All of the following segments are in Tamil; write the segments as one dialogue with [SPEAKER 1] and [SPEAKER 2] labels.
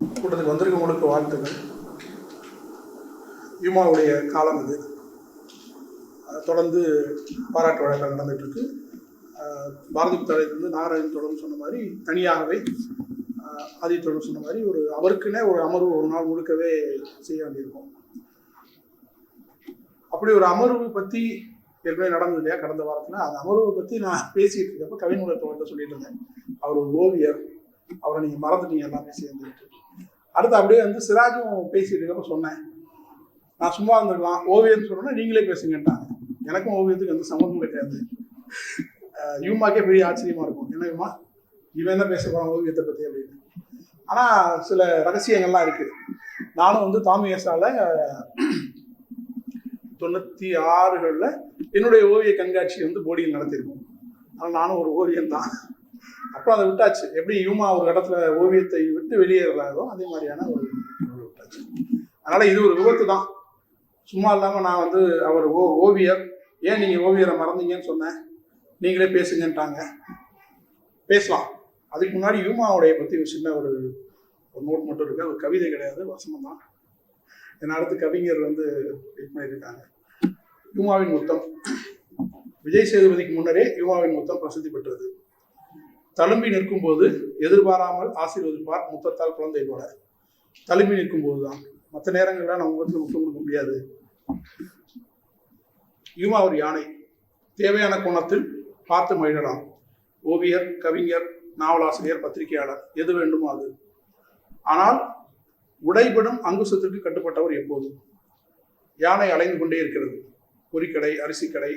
[SPEAKER 1] கூட்டத்துக்கு வந்திருக்கவங்களுக்கு வாழ்த்துக்கள் யுமாவுடைய காலம் இது. தொடர்ந்து பாராட்டு வழக்கம் நடந்துகிட்ருக்கு இருக்கு அஹ் பாரதி புத்தாலயத்திலிருந்து நாகராஜன் தொடர்ந்து சொன்ன மாதிரி தனியாகவே ஆதி தொடர்ந்து சொன்ன மாதிரி ஒரு அவருக்குன்னே ஒரு அமர்வு ஒரு நாள் முழுக்கவே செய்ய வேண்டியிருக்கும். அப்படி ஒரு அமர்வு பற்றி ஏற்கனவே நடந்தது இல்லையா? கடந்த வாரத்தில். அந்த அமர்வை பற்றி நான் பேசிட்டு இருக்கப்ப கவிஞர் தோழர்கிட்ட சொல்லிட்டு இருந்தேன். அவர் ஒரு ஓவியர். அவரை நீங்கள் மறந்துட்டீங்க எல்லாமே சேர்ந்துட்டு அடுத்து அப்படியே வந்து சிராஜும் பேசிட்டு இருக்கப்ப சொன்னேன். நான் சும்மா இருந்திருக்கலாம். ஓவியம்னு சொன்னா நீங்களே பேசுங்கன்ட்டாங்க. எனக்கும் ஓவியத்துக்கு எந்த சம்மந்தமும் கிடையாது. யூமாக்கே பெரிய ஆச்சரியமா இருக்கும். என்ன இவன் என்ன பேச போறான் ஓவியத்தை பத்தி அப்படின்னு. ஆனா சில ரகசியங்கள்லாம் இருக்கு. நானும் வந்து தாமியசால தொண்ணூத்தி ஆறுகளில் என்னுடைய ஓவிய கண்காட்சி வந்து போடியில் நடத்தியிருக்கோம். ஆனால் நானும் ஒரு ஓவியம் தான் அப்புறம் அதை விட்டாச்சு. எப்படி யூமா ஒரு இடத்துல ஓவியத்தை விட்டு வெளியேறாரோ அதே மாதிரியான ஒரு விட்டாச்சு. அதனால இது ஒரு விபத்து தான். சும்மா இல்லாம நான் வந்து அவர் ஓ ஓவியர். ஏன் நீங்க ஓவியரை மறந்தீங்கன்னு சொன்னேன்? நீங்களே பேசுங்கன்ட்டாங்க. பேசலாம். அதுக்கு முன்னாடி யூமாவுடைய பத்தி ஒரு சின்ன ஒரு ஒரு நோட் மட்டும் இருக்கு. அது ஒரு கவிதை கிடையாது வசனம் தான். என் அடுத்து கவிஞர் வந்து வெயிட் பண்ணியிருக்காங்க. யூமாவின் விஜய் சேதுபதிக்கு முன்னரே யுமாவின் மொத்தம் பிரசித்தி பெற்றது. தழும்பி நிற்கும் போது எதிர்பாராமல் ஆசீர்வதிப்பார் முத்தத்தால் குழந்தை போல தழும்பி நிற்கும் போது தான் மற்ற நேரங்களில் நம்ம முகத்தில் முத்தம் கொடுக்க முடியாது. யுமா ஒரு யானை. தேவையான கோணத்தில் பார்த்து மகிழலாம். ஓவியர் கவிஞர் நாவலாசிரியர் பத்திரிகையாளர் எது வேண்டுமோ அது. ஆனால் உடைபடும் அங்குசத்திற்கு கட்டுப்பட்டவர் எப்போதும். யானை அலைந்து கொண்டே இருக்கிறது. பொறிக்கடை அரிசி கடை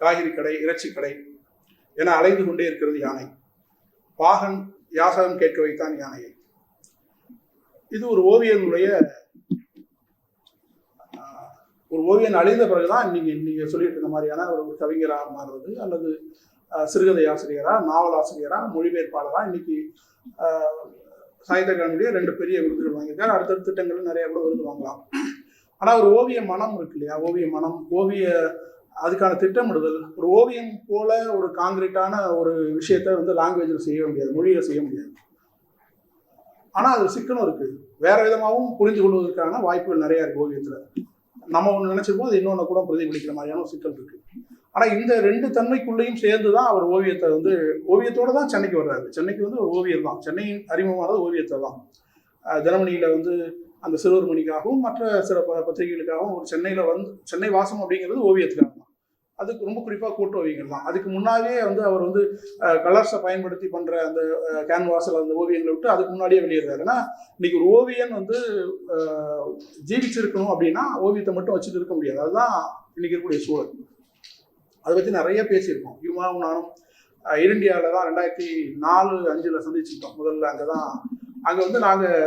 [SPEAKER 1] காய்கறி கடை இறைச்சி கடை என அலைந்து கொண்டே இருக்கிறது யானை. பாகன் யாசகம் கேட்க வைத்தான் யானையை. இது ஒரு ஓவியனுடைய ஒரு ஓவியன் அழிந்த பிறகுதான் நீங்க நீங்க சொல்லிட்டு இருக்க மாதிரியான ஒரு கவிஞராக மாறுறது அல்லது சிறுகதை ஆசிரியரா நாவல் ஆசிரியரா மொழிபெயர்ப்பாளரா இன்னைக்கு ஆஹ், ரெண்டு பெரிய விருதுகள் வாங்கியிருக்காரு அடுத்தடுத்த திட்டங்கள் நிறைய கூட விருது வாங்கலாம். ஆனா ஒரு ஓவிய மனம் இருக்கு இல்லையா? ஓவிய மனம் ஓவிய அதுக்கான திட்டமிடுதல் ஒரு ஓவியம் போல ஒரு காங்கிரீட்டான ஒரு விஷயத்த வந்து லாங்குவேஜில் செய்ய முடியாது மொழியில் செய்ய முடியாது. ஆனால் அது சிக்கலும் இருக்குது வேற விதமாகவும் புரிந்து கொள்வதற்கான வாய்ப்புகள் நிறையா இருக்குது ஓவியத்தில். நம்ம ஒன்று நினச்சிருப்போம் அது இன்னொன்று கூட பிரதிபலிக்கிற மாதிரியான ஒரு சிக்கல் இருக்குது ஆனால் இந்த ரெண்டு தன்மைக்குள்ளேயும் சேர்ந்து தான் அவர் ஓவியத்தை வந்து ஓவியத்தோடு தான் சென்னைக்கு வர்றாரு. சென்னைக்கு வந்து ஒரு ஓவியர் தான். சென்னையின் அறிமுகமானது ஓவியத்தை தான். தினமணியில் வந்து அந்த சிறுவர் மணிக்காகவும் மற்ற சில ப- பத்திரிகைகளுக்காகவும் ஒரு சென்னையில் வந்து சென்னை வாசம் அப்படிங்கிறது ஓவியத்துக்காக. அதுக்கு ரொம்ப குறிப்பாக கூட்டு ஓவியங்கள் தான். அதுக்கு முன்னாலேயே வந்து அவர் வந்து கலர்ஸை பயன்படுத்தி பண்ணுற அந்த கேன்வாஸில் அந்த ஓவியங்களை விட்டு அதுக்கு முன்னாடியே வெளியிடுறாரு. ஏன்னா இன்னைக்கு ஒரு ஓவியன் வந்து ஜீவிச்சிருக்கணும் அப்படின்னா ஓவியத்தை மட்டும் வச்சுட்டு இருக்க முடியாது. அதுதான் இன்னைக்கு இருக்கக்கூடிய சூழல். அதை பற்றி நிறைய பேசியிருக்கோம். யுமாவும் நானும் இந்தியாவில் தான் ரெண்டாயிரத்தி நாலு அஞ்சில் சந்திச்சுட்டோம் முதல்ல அங்கே தான் அங்கே வந்து நாங்கள்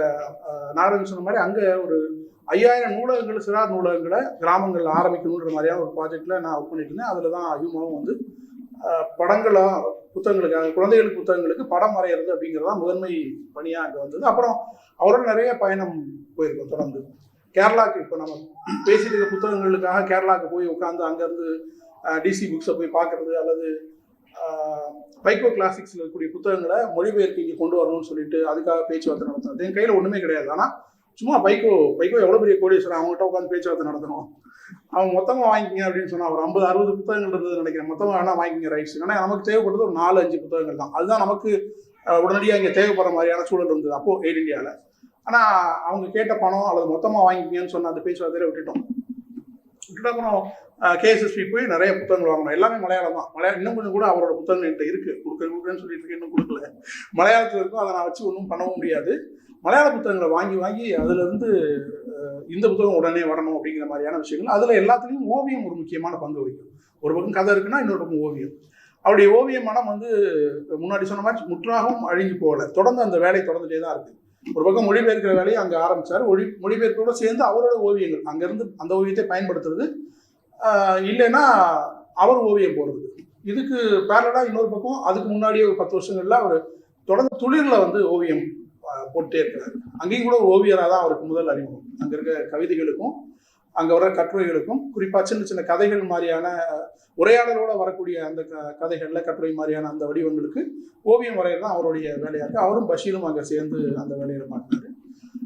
[SPEAKER 1] நாடகம் சொன்ன மாதிரி அங்கே ஒரு ஐயாயிரம் நூலகங்கள் சிறார் நூலகங்களை கிராமங்களில் ஆரம்பிக்கணுன்ற மாதிரியான ஒரு ப்ராஜெக்டில் நான் ஒர்க் பண்ணிட்டு இருந்தேன். அதில் தான் அதிகமாகவும் வந்து படங்களாக புத்தகங்களுக்காக குழந்தைகளுக்கு புத்தகங்களுக்கு படம் வரைகிறது அப்படிங்கிறது தான் முதன்மை பணியாக அங்கே வந்தது. அப்புறம் அவரோட நிறைய பயணம் போயிருக்கோம் தொடர்ந்து. கேரளாவுக்கு இப்போ நம்ம பேசிட்டு இருக்க புத்தகங்களுக்காக கேரளாவுக்கு போய் உட்காந்து அங்கேருந்து டிசி புக்ஸை போய் பார்க்குறது அல்லது பைக்கோ கிளாசிக்ஸில் இருக்கக்கூடிய புத்தகங்களை மொழிபெயர்ப்பு இங்கே கொண்டு வரணும்னு சொல்லிட்டு அதுக்காக பேச்சுவார்த்தை நடத்தினது. என் கையில் ஒன்றுமே கிடையாது. ஆனால் சும்மா பைக்கோ பைக்கோ எவ்வளோ பெரிய கோடீஸ்வரன்? அவங்ககிட்ட உட்காந்து பேச்சுவார்த்தை நடத்தணும். அவங்க மொத்தமாக வாங்கிக்கிங்க அப்படின்னு சொன்னால் ஒரு ஐம்பது அறுபது புத்தகங்கள் இருந்தது நினைக்கிறேன். மொத்தமாக வேணா வாங்கிக்கிங்க ரைட்ஸ் ஏன்னா நமக்கு தேவைப்படுறது ஒரு நாலு அஞ்சு புத்தகங்கள் தான். அதுதான் நமக்கு உடனடியாக இங்கே தேவைப்படுற மாதிரியான சூழல் இருந்தது அப்போது எய்ர் இந்தியாவில் ஆனால் அவங்க கேட்ட பணம் அல்லது மொத்தமாக வாங்கிக்கிங்கன்னு சொன்ன அந்த பேச்சுவார்த்தையில விட்டுட்டோம். விட்டுட்டு கேஎஸ்எஸ்பி போய் நிறைய புத்தகங்கள் வாங்கணும் எல்லாமே மலையாளம் தான். மலையாளம் இன்னும் கொஞ்சம் கூட அவரோட புத்தகங்கள் என்கிட்ட இருக்கு. கொடுக்க கொடுக்குறேன்னு சொல்லிட்டு இருக்கேன் இன்னும் கொடுக்கல. மலையாளத்தில் இருக்கும். அதை நான் வச்சு ஒன்றும் பண்ணவும் முடியாது. மலையாள புத்தகங்களை வாங்கி வாங்கி அதுலேருந்து இந்த புத்தகம் உடனே வரணும் அப்படிங்கிற மாதிரியான விஷயங்கள். அதில் எல்லாத்துலேயும் ஓவியம் ஒரு முக்கியமான பங்கு வகிக்கும். ஒரு பக்கம் கதை இருக்குன்னா இன்னொரு பக்கம் ஓவியம். அவருடைய ஓவிய மனம் வந்து முன்னாடி சொன்ன மாதிரி முற்றாகவும் அழிஞ்சு போகலை. தொடர்ந்து அந்த வேலை தொடர்ந்துட்டே தான் இருக்குது ஒரு பக்கம் மொழிபெயர்க்கிற வேலையை அங்கே ஆரம்பிச்சார். மொழி மொழிபெயர்ப்போட சேர்ந்து அவரோட ஓவியங்கள். அங்கேருந்து அந்த ஓவியத்தை பயன்படுத்துறது. இல்லைன்னா அவர் ஓவியம் போடுறது. இதுக்கு பேரலாக இன்னொரு பக்கம் அதுக்கு முன்னாடியே ஒரு பத்து வருஷங்கள்ல அவர் தொடர்ந்து துளிரில் வந்து ஓவியம் போட்டே இருக்கிறார். அங்கேயும் கூட ஒரு ஓவியராக தான் அவருக்கு முதல் அறிமுகம். அங்கே இருக்க கவிதைகளுக்கும் அங்கே வர கட்டுரைகளுக்கும் குறிப்பாக சின்ன சின்ன கதைகள் மாதிரியான உரையாடலோட வரக்கூடிய அந்த க கதைகளில் கட்டுரை மாதிரியான அந்த வடிவங்களுக்கு ஓவியம் வரைகிறது தான் அவருடைய வேலையாக இருக்குது அவரும் பஷீரும் அங்கே சேர்ந்து அந்த வேலையில மாட்டினாரு.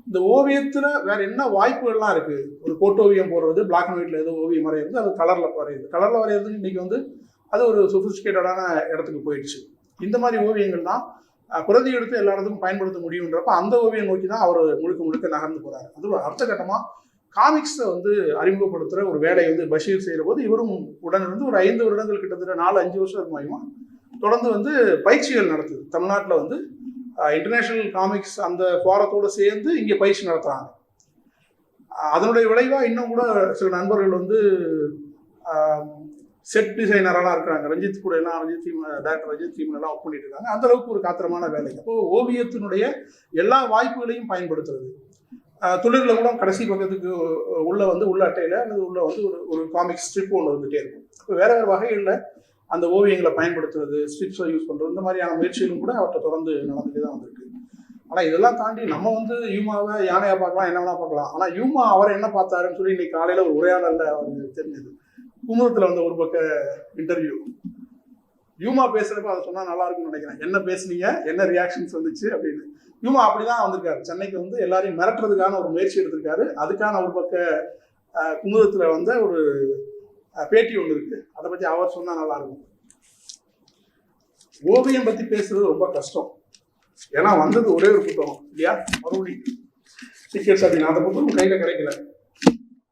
[SPEAKER 1] இந்த ஓவியத்தில் வேற என்ன வாய்ப்புகள்லாம் இருக்குது ஒரு கோட்டோவியம் போடுறது பிளாக் அண்ட் ஒயிட்ல ஏதோ ஓவியம் வரைகிறது அது கலரில் வரையுது கலரில் வரைகிறது இன்னைக்கு வந்து அது ஒரு சொபிஸ்டிகேட்டடான இடத்துக்கு போயிடுச்சு. இந்த மாதிரி ஓவியங்கள் தான் பிரதி எடுத்து எல்லா இடத்துக்கும் பயன்படுத்த முடியுன்றப்ப அந்த ஓவியம் நோக்கி தான் அவர் முழுக்க முழுக்க நகர்ந்து போகிறார் அது ஒரு அடுத்த காமிக்ஸை வந்து அறிமுகப்படுத்துகிற ஒரு வேலையை வந்து பஷீர் செய்கிற போது இவரும் உடனிருந்து ஒரு ஐந்து வருடங்கள் கிட்டத்தட்ட நாலு அஞ்சு வருஷம் இருக்குமாயுமா தொடர்ந்து வந்து பயிற்சிகள் நடத்துது. தமிழ்நாட்டில் வந்து இன்டர்நேஷ்னல் காமிக்ஸ் அந்த ஃபாரத்தோடு சேர்ந்து இங்கே பயிற்சி நடத்துகிறாங்க அதனுடைய விளைவாக இன்னும் கூட சில நண்பர்கள் வந்து செட் டிசைனரெல்லாம் இருக்கிறாங்க. ரஞ்சித் கூட எல்லாம் Ranjith theme director Ranjith theme எல்லாம் ஒர்க் பண்ணிட்டு இருக்காங்க. அந்த அளவுக்கு ஒரு காத்திரமான வேலை. அப்போ ஓவியத்தினுடைய எல்லா வாய்ப்புகளையும் பயன்படுத்துறது. அஹ், கூட கடைசி பக்கத்துக்கு உள்ள வந்து உள்ள அட்டையில அல்லது உள்ள வந்து ஒரு ஒரு காமிக் ஸ்ட்ரிப் ஒன்று வந்துட்டே இருக்கும். இப்போ வேற வேற வகைகளில் அந்த ஓவியங்களை பயன்படுத்துறது ஸ்ட்ரிப்ஸை யூஸ் பண்ணுறது இந்த மாதிரியான முயற்சிகளும் கூட அவர்கிட்ட தொடர்ந்து நடந்துட்டு தான் வந்திருக்கு. ஆனால் இதெல்லாம் தாண்டி நம்ம வந்து யூமாவை யானையா பார்க்கலாம் என்ன வேணா பார்க்கலாம். ஆனால் யூமா அவர் என்ன பார்த்தாருன்னு சொல்லி இன்னைக்கு காலையில் ஒரு உரையாடலில் அவர் தெரிஞ்சது. குமுதத்தில் வந்த ஒரு பக்க இன்டர்வியூ யூமா பேசுறப்ப அதை சொன்னா நல்லா இருக்கும்னு நினைக்கிறேன். என்ன பேசுனீங்க? என்ன ரியாக்ஷன்ஸ் வந்துச்சு? அப்படின்னு. யூமா அப்படிதான் வந்திருக்காரு. சென்னைக்கு வந்து எல்லாரையும் மிரட்டுறதுக்கான ஒரு முயற்சி எடுத்திருக்காரு. அதுக்கான ஒரு பக்க குமுதத்துல வந்த ஒரு பேட்டி ஒன்று இருக்கு. அதை பத்தி அவர் சொன்னா நல்லா இருக்கும். ஓவியம் பத்தி பேசுறது ரொம்ப கஷ்டம். ஏன்னா வந்தது ஒரே ஒரு புத்தகம். இல்லையா? மறுபடியும் டிக்கெட்ஸ் அப்படின்னு அந்த புத்தகம் கையில கிடைக்கல.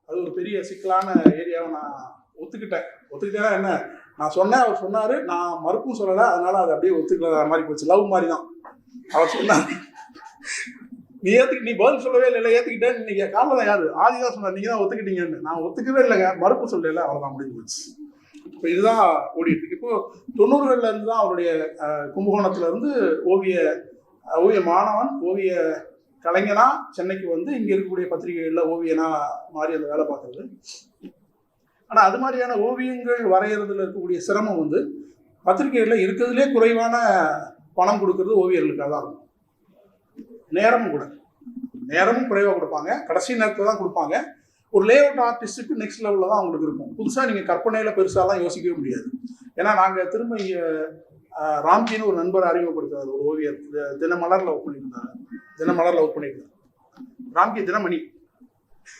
[SPEAKER 1] அது ஒரு பெரிய சிக்கலான ஏரியாவை நான் ஒத்துக்கிட்டேன். ஒத்துக்கிட்டேன்னா என்ன? நான் சொன்னேன் அவர் சொன்னாரு. நான் மறுப்பும் சொல்லலை. அதனால அது அப்படியே ஒத்துக்கல. மாதிரி போச்சு. லவ் மாதிரி தான். அவர் சொன்னார். நீ ஏத்துக்கு நீ பதில் சொல்லவே இல்லை இல்லை ஏத்துக்கிட்டேன் நீங்க காரணம் தான் யாரு? ஆதி தான் சொன்னார் நீங்க தான் ஒத்துக்கிட்டீங்கன்னு. நான் ஒத்துக்கவே இல்லைங்க. மறுப்பு சொல்லல அவ்வளவுதான் முடிஞ்சு போச்சு. இப்போ இதுதான் ஓடிட்டு இருக்கு. இப்போ தொண்ணூறுகள்ல இருந்து தான் அவருடைய கும்பகோணத்துல இருந்து ஓவிய ஓவிய மாணவன் ஓவிய கலைஞனா சென்னைக்கு வந்து இங்க இருக்கக்கூடிய பத்திரிகைகள்ல ஓவியனா மாறி அந்த வேலை பார்க்கறது. ஆனா அது மாதிரியான ஓவியங்கள் வரைகிறதுல இருக்கக்கூடிய சிரமம் வந்து பத்திரிகைகள்ல இருக்கிறதுலே குறைவான பணம் கொடுக்கறது ஓவியர்களுக்காக தான் இருக்கும். நேரமும் கூட. நேரமும் குறைவாக கொடுப்பாங்க. கடைசி நேரத்தில் தான் கொடுப்பாங்க. ஒரு லே அவுட் ஆர்டிஸ்ட்டுக்கு நெக்ஸ்ட் லெவலில் தான் அவங்களுக்கு இருக்கும். புதுசாக நீங்கள் கற்பனையில் பெருசாலாம் யோசிக்கவே முடியாது. ஏன்னா நாங்கள் திரும்ப இங்கே ராம்ஜின்னு ஒரு நண்பர் அறிமுகப்படுத்துறாரு ஒரு ஓவியர். தினமலர் லவ் ஒர்க் பண்ணியிருந்தாரு. தினமலர்ல ஒர்க் பண்ணியிருந்தாரு ராம்கி தினமணி.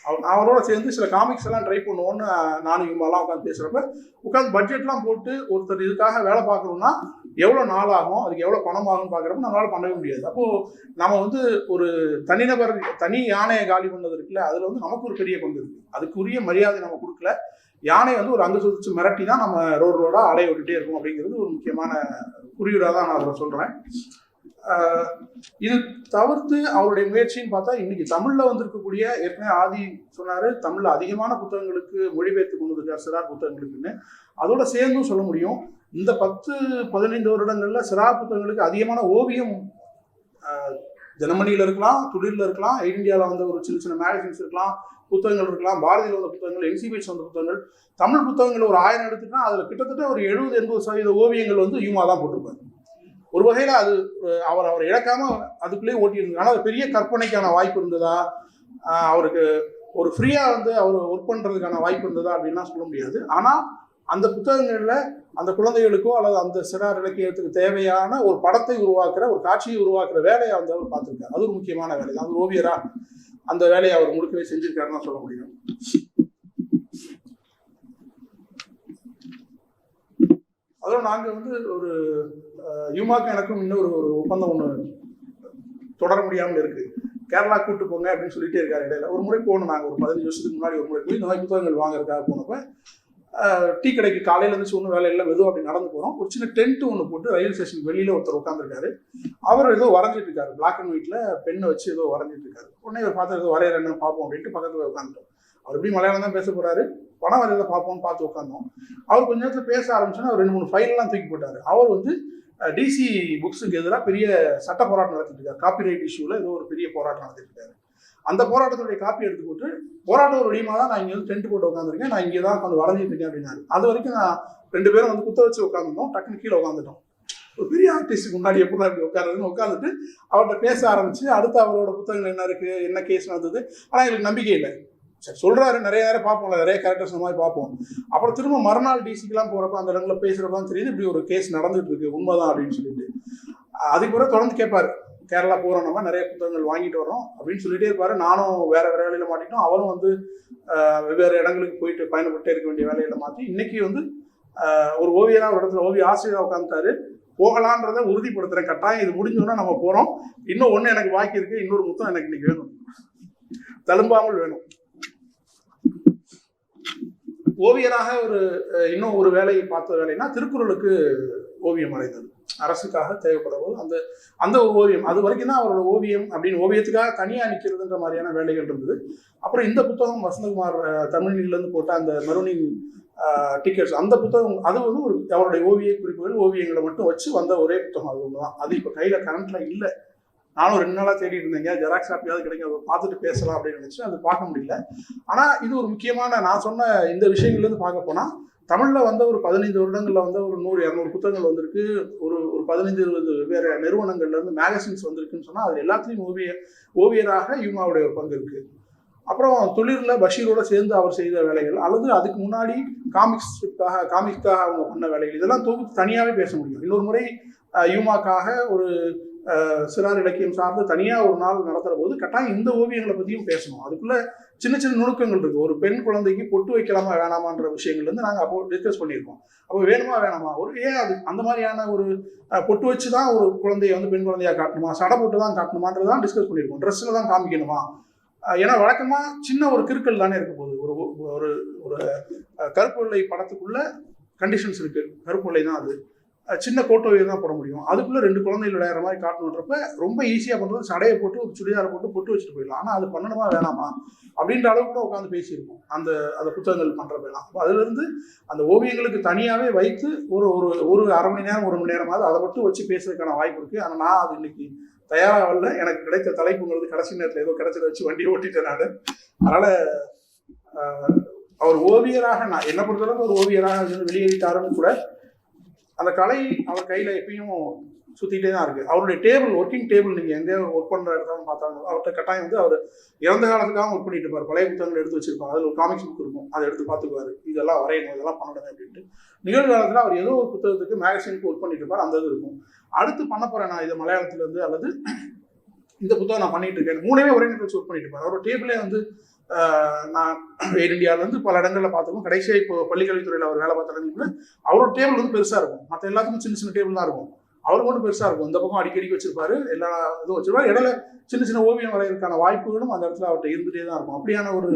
[SPEAKER 1] அவர் அவரோட சேர்ந்து சில காமிக்ஸ் எல்லாம் ட்ரை பண்ணுவோன்னு நானும் இவங்கெல்லாம் உட்காந்து பேசுகிறப்ப உட்காந்து பட்ஜெட்லாம் போட்டு ஒருத்தர் இதுக்காக வேலை பார்க்கணும்னா எவ்வளோ நாள் ஆகும் அதுக்கு எவ்வளோ பணம் ஆகும்னு பார்க்குறப்ப நம்மளால் பண்ணவே முடியாது. அப்போது நம்ம வந்து ஒரு தனிநபர் தனி யானையை காலி பண்ணது இருக்குல்ல அதில் வந்து நமக்கு ஒரு பெரிய பங்கு இருக்குது அதுக்குரிய மரியாதை நம்ம கொடுக்கல. யானை வந்து ஒரு அங்கு சுதிச்சு மிரட்டி தான் நம்ம ரோடு ரோடாக அலைய விட்டுட்டே இருக்கும் அப்படிங்கிறது ஒரு முக்கியமான குறியீடாக தான் நான் அதில் சொல்கிறேன் இது தவிர்த்து அவருடைய முயற்சின்னு பார்த்தா இன்னைக்கு தமிழில் வந்திருக்கக்கூடிய ஏற்கனவே ஆதி சொன்னார் தமிழில் அதிகமான புத்தகங்களுக்கு மொழிபெயர்த்து கொண்டு வந்திருக்கார் சிறார் புத்தகங்களுக்குன்னு. அதோட சேர்ந்தும் சொல்ல முடியும். இந்த பத்து பதினைந்து வருடங்கள்ல சிறார் புத்தகங்களுக்கு அதிகமான ஓவியம் ஜெர்மனியில் இருக்கலாம் துளிரில் இருக்கலாம் எயிட் இந்தியாவில் வந்த ஒரு சின்ன சின்ன மேகசின்ஸ் இருக்கலாம் புத்தகங்கள் இருக்கலாம் பாரதியில் வந்த புத்தகங்கள் என்சிபிஎஸ் வந்த புத்தகங்கள் தமிழ் புத்தகங்கள் ஒரு ஆயிரம் எடுத்துட்டா அதில் கிட்டத்தட்ட ஒரு எழுபது எண்பது சதவீத ஓவியங்கள் வந்து யூமா தான் போட்டிருப்பாரு ஒரு வகையில் அது அவர் அவர் இழக்காம அதுக்குள்ளேயே ஓட்டியிருந்தாங்க ஆனால் பெரிய கற்பனைக்கான வாய்ப்பு இருந்ததா? அவருக்கு ஒரு ஃப்ரீயாக வந்து அவர் ஒர்க் பண்ணுறதுக்கான வாய்ப்பு இருந்ததா அப்படின்லாம் சொல்ல முடியாது. ஆனால் அந்த புத்தகங்களில் அந்த குழந்தைகளுக்கோ அல்லது அந்த சிறார் இலக்கியத்துக்கு தேவையான ஒரு படத்தை உருவாக்குற ஒரு காட்சியை உருவாக்குற வேலையை வந்து அவர் பார்த்துருக்காரு. அது ஒரு முக்கியமான வேலை. தான் அது ஓவியரா அந்த வேலையை அவர் முழுக்கவே செஞ்சிருக்காருன்னு தான் சொல்ல முடியும். அதோட நாங்கள் வந்து ஒரு யுமாக்கும் எனக்கும் இன்னொரு ஒரு ஒப்பந்தம் ஒன்று தொடர முடியாமல் இருக்குது கேரளா கூட்டு போங்க அப்படின்னு சொல்லிட்டே இருக்காரு இடையில. ஒரு முறை போகணும் நாங்கள் ஒரு பதினஞ்சு வருஷத்துக்கு முன்னாடி ஒரு முறை போய் இந்த மாதிரி புத்தகங்கள் வாங்குறதுக்காக போனப்போ டீ கடைக்கு காலையில இருந்துச்சு ஒன்றும் வேலை இல்லை மெதுவாக அப்படி நடந்து போகிறோம் ஒரு சின்ன டென்ட் ஒன்று போட்டு ரயில் ஸ்டேஷன் வெளியில ஒருத்தர் உட்காந்துருக்காரு அவர் ஏதோ வரைஞ்சிட்டு இருக்காரு. பிளாக் அண்ட் ஒயிட்ல பெண்ணை வச்சு ஏதோ வரைஞ்சிட்டு இருக்காரு. உடனே இவர் பார்த்து ஏதோ வரையற என்ன பார்ப்போம் அப்படின்ட்டு பக்கத்தில் உட்காந்துட்டோம் அவர் எப்படி மலையாளம் தான் பேச போறாரு. பணம் வரையறத பார்ப்போம்னு பார்த்து உட்காந்தோம் அவர் கொஞ்ச நேரத்தில் பேச ஆரம்பிச்சோன்னா அவர் ரெண்டு மூணு ஃபைல்லாம் தூக்கி போட்டாரு. அவர் வந்து டிசி புக்ஸுக்கு எதிராக பெரிய சட்ட போராட்டம் நடத்திட்டு இருக்காரு. காப்பிரைட் இஷ்யூல ஏதோ ஒரு பெரிய போராட்டம் நடத்திட்டு இருக்காரு. அந்த போராட்டத்துடைய காப்பி எடுத்து போட்டு போராட்டம் ஒரு தான் நான் இங்கே வந்து டென்ட் போட்டு உட்காந்துருக்கேன் நான் இங்கே தான் உட்காந்து வரைஞ்சிட்டு இருக்கேன் அப்படின்னாரு. அது வரைக்கும் நான் ரெண்டு பேரும் வந்து குத்த வச்சு உட்காந்துட்டோம் டக்குன்னு கீழே உட்காந்துட்டோம் ஒரு பெரிய ஆர்டிஸ்ட் முன்னாடி எப்படி இப்படி உட்காருதுன்னு உட்காந்துட்டு அவர்கிட்ட பேச ஆரம்பிச்சு அடுத்து அவரோட புத்தகங்கள் என்ன இருக்கு என்ன கேஸ் நடந்தது ஆனால் எங்களுக்கு நம்பிக்கை இல்லை. சரி சொல்றாரு நிறைய நேரம் பார்ப்போம்ல நிறைய கேரக்டர்ஸ் மாதிரி பார்ப்போம். அப்புறம் திரும்ப மறுநாள் டிசிக்கெல்லாம் போறப்ப அந்த இடங்களில் பேசுறப்ப தான் தெரியுது இப்படி ஒரு கேஸ் நடந்துட்டு இருக்கு உண்மைதான் அப்படின்னு சொல்லிட்டு. அதுக்கு பிறகு தொடர்ந்து கேட்பாரு. கேரளா போகிறோம் நம்ம நிறைய புத்தகங்கள் வாங்கிட்டு வரோம் அப்படின்னு சொல்லிட்டே இருப்பாரு. நானும் வேற வேற வேலையில மாட்டிட்டோம் அவரும் வந்து வெவ்வேறு இடங்களுக்கு போயிட்டு பயணப்பட்டே இருக்க வேண்டிய வேலையில மாற்றி இன்னைக்கு வந்து ஒரு ஓவியரா ஒரு இடத்துல ஓவிய ஆசிரியராக உட்காந்துட்டாரு போகலான்றதை உறுதிப்படுத்துறேன். கட்டாயம் இது முடிஞ்சோன்னா நம்ம போறோம். இன்னும் ஒன்று எனக்கு பாக்கி இருக்கு. இன்னொரு முத்தம் எனக்கு இன்னைக்கு வேணும். தழும்பாமல் வேணும். ஓவியராக ஒரு இன்னும் ஒரு வேலையை பார்த்த வேலைன்னா திருக்குறளுக்கு ஓவியம் வரைந்தது அரசுக்காக தேவைப்படும்போது அந்த அந்த ஒரு ஓவியம். அது வரைக்கும் தான் அவரோட ஓவியம் அப்படின்னு ஓவியத்துக்காக தனியாக நிற்கிறதுன்ற மாதிரியான வேலைகள் இருந்தது. அப்புறம் இந்த புத்தகம் வசந்தகுமார் அஹ், போட்ட அந்த மெரூனிங் டிக்கெட்ஸ் அந்த புத்தகம் அது வந்து ஒரு அவருடைய ஓவிய குறிப்புகள் ஓவியங்களை மட்டும் வச்சு வந்த ஒரே புத்தகம். அது ஒன்று தான் அது இப்போ கையில் கரண்ட்ல இல்லை. நானும் ரெண்டு நாளாக தேடிட்டு இருந்தேங்க ஜெராக்ஸ் காப்பியாவது கிடைக்கும் அதை பார்த்துட்டு பேசலாம் அப்படின்னு நினச்சி அது பார்க்க முடியல. ஆனால் இது ஒரு முக்கியமான நான் சொன்ன இந்த விஷயங்கள்லேருந்து பார்க்க போனால் தமிழில் வந்த ஒரு பதினைந்து வருடங்களில் வந்த ஒரு நூறு இரநூறு புத்தகங்கள் வந்திருக்கு. ஒரு ஒரு பதினைந்து இருபது வேறு நிறுவனங்கள்லேருந்து மேகசின்ஸ் வந்திருக்குன்னு சொன்னால் அது எல்லாத்துலேயும் ஓவிய ஓவியராக யூமாவுடைய ஒரு பங்கு இருக்குது அப்புறம் தொழிலில் பஷீரோட சேர்ந்து அவர் செய்த வேலைகள் அல்லது அதுக்கு முன்னாடி காமிக்ஸுக்காக காமிக்ஸ்க்காக அவங்க பண்ண வேலைகள் இதெல்லாம் தொகுத்து தனியாகவே பேச முடியும். இன்னொரு முறை யூமாக்காக ஒரு சிறார் இலக்கியம் சார்ந்து தனியாக ஒரு நாள் நடத்துகிற போது கட்டாயம் இந்த ஓவியங்களை பற்றியும் பேசணும். அதுக்குள்ளே சின்ன சின்ன நுணுக்கங்கள் இருக்குது ஒரு பெண் குழந்தைக்கு பொட்டு வைக்கலாமா வேணாமான்ற விஷயங்கள்லேருந்து நாங்கள் அப்போ டிஸ்கஸ் பண்ணியிருக்கோம். அப்போ வேணுமா வேணாமா? ஒரு ஏன் அது அந்த மாதிரியான ஒரு பொட்டு வச்சு தான் ஒரு குழந்தைய வந்து பெண் குழந்தையா காட்டணுமா? சடை போட்டு தான் காட்டணுமான்றது தான் டிஸ்கஸ் பண்ணியிருக்கோம் ட்ரெஸ்ஸில் தான் காமிக்கணுமா? ஏன்னா வழக்கமாக சின்ன ஒரு கிருக்கல் தானே இருக்க போகுது. ஒரு ஒரு ஒரு கருப்பு வெள்ளை படத்துக்குள்ள கண்டிஷன்ஸ் இருக்குது கருப்பு வெள்ளை தான் அது. சின்ன கோட்டோவை தான் போட முடியும். அதுக்குள்ளே ரெண்டு குழந்தைகள் விளையாடுற மாதிரி காட்டணுன்றப்ப ரொம்ப ஈஸியாக பண்ணுறது சடையை போட்டு ஒரு சுடிதாரை போட்டு பொட்டு வச்சுட்டு போயிடலாம். ஆனால் அது பண்ணணுமா வேணாமா? அப்படின்ற அளவுக்கு கூட உட்காந்து பேசியிருக்கோம் அந்த அந்த புத்தகங்கள் பண்ணுறப்பெல்லாம் அப்போ அதுலேருந்து அந்த ஓவியங்களுக்கு தனியாகவே வைத்து ஒரு ஒரு ஒரு அரை மணி நேரம் ஒரு மணி நேரமாவது அதை மட்டும் வச்சு பேசுறதுக்கான வாய்ப்பு இருக்குது ஆனால் நான் அது இன்னைக்கு தயாராகல. எனக்கு கிடைத்த தலைப்புங்கிறது கடைசி நேரத்தில் ஏதோ கிடைச்சதை வச்சு வண்டி ஓட்டிட்டேன் நான். அதனால் அவர் ஓவியராக நான் என்ன பொறுத்தளவுக்கு ஒரு ஓவியராக வெளியேறிட்டாருன்னு கூட அந்த கலை அவர் கையில் எப்பயும் சுற்றிட்டே தான் இருக்குது அவருடைய டேபிள் ஒர்க்கிங் டேபிள் நீங்கள் எங்கேயோ ஒர்க் பண்ணுற இடத்துல பார்த்தாங்க அவர்கிட்ட கட்டாயம் வந்து அவர் இறந்த காலத்துக்காக ஒர்க் பண்ணிட்டு இருப்பார். பழைய புத்தகங்கள் எடுத்து வச்சிருப்பார். அதில் ஒரு காமிக்ஸ் புக் இருக்கும். அதை எடுத்து பார்த்துக்குவார். இதெல்லாம் வரையணும் இதெல்லாம் பண்ணணும் அப்படின்ட்டு. நிகழ்காலத்தில் அவர் ஏதோ ஒரு புத்தகத்துக்கு மேகசினுக்கு ஒர்க் பண்ணிட்டு இருப்பார். அந்த இது இருக்கும். அடுத்து பண்ண போகிறேன் நான் இதை மலையாளத்துலேருந்து அல்லது இந்த புத்தகம் நான் பண்ணிட்டு இருக்கேன். மூணுமே ஒரே நேரத்தில் ஒர்க் பண்ணிட்டு இருப்பார். அவரோட டேபிளே வந்து நான் ஏர் இந்தியாவிலேருந்து பல இடங்களில் பார்த்துருக்கோம் கடைசியாக இப்போ பள்ளிக்கல்வித்துறையில் அவர் வேலை பார்த்த இடங்கள்ல அவரோட டேபிள் வந்து பெருசாக இருக்கும். மற்ற எல்லாத்துக்கும் சின்ன சின்ன டேபிள் தான் இருக்கும். அவர் மட்டும் பெருசாக இருக்கும். இந்த பக்கம் அடிக்கடி வச்சிருப்பாரு. எல்லா இதுவும் வச்சிருப்பாரு. இடையில சின்ன சின்ன ஓவியம் வரைகிறதுக்கான வாய்ப்புகளும் அந்த இடத்துல அவர்கிட்ட இருந்துகிட்டே தான் இருக்கும். அப்படியான ஒரு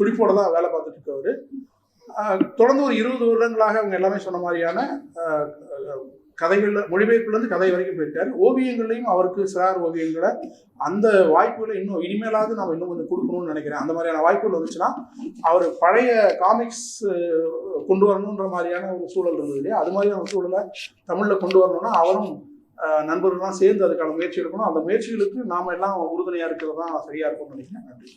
[SPEAKER 1] துடிப்போட தான் வேலை பார்த்துட்டு இருக்கவர். தொடர்ந்து ஒரு இருபது வருடங்களாக அவங்க எல்லாமே சொன்ன மாதிரியான கதைகள்ல மொழிபெயர்ப்புலேருந்து கதை வரைக்கும் போயிருக்காரு. ஓவியங்கள்லையும் அவருக்கு சிறார் ஓவியங்களை அந்த வாய்ப்புகளை இன்னும் இனிமேலாவது நம்ம இன்னும் கொஞ்சம் கொடுக்கணும்னு நினைக்கிறேன். அந்த மாதிரியான வாய்ப்புகள் வந்துச்சுன்னா அவர் பழைய காமிக்ஸ் கொண்டு வரணுன்ற மாதிரியான ஒரு சூழல் இருந்தது இல்லையா? அது மாதிரியான ஒரு சூழலை தமிழில் கொண்டு வரணும்னா அவரும் நண்பர்கள்லாம் சேர்ந்து அதுக்கான முயற்சி எடுக்கணும். அந்த முயற்சிகளுக்கு நாம எல்லாம் உறுதுணையாக இருக்கிறது தான் சரியா இருக்கும்னு நினைக்கிறேன். நன்றி.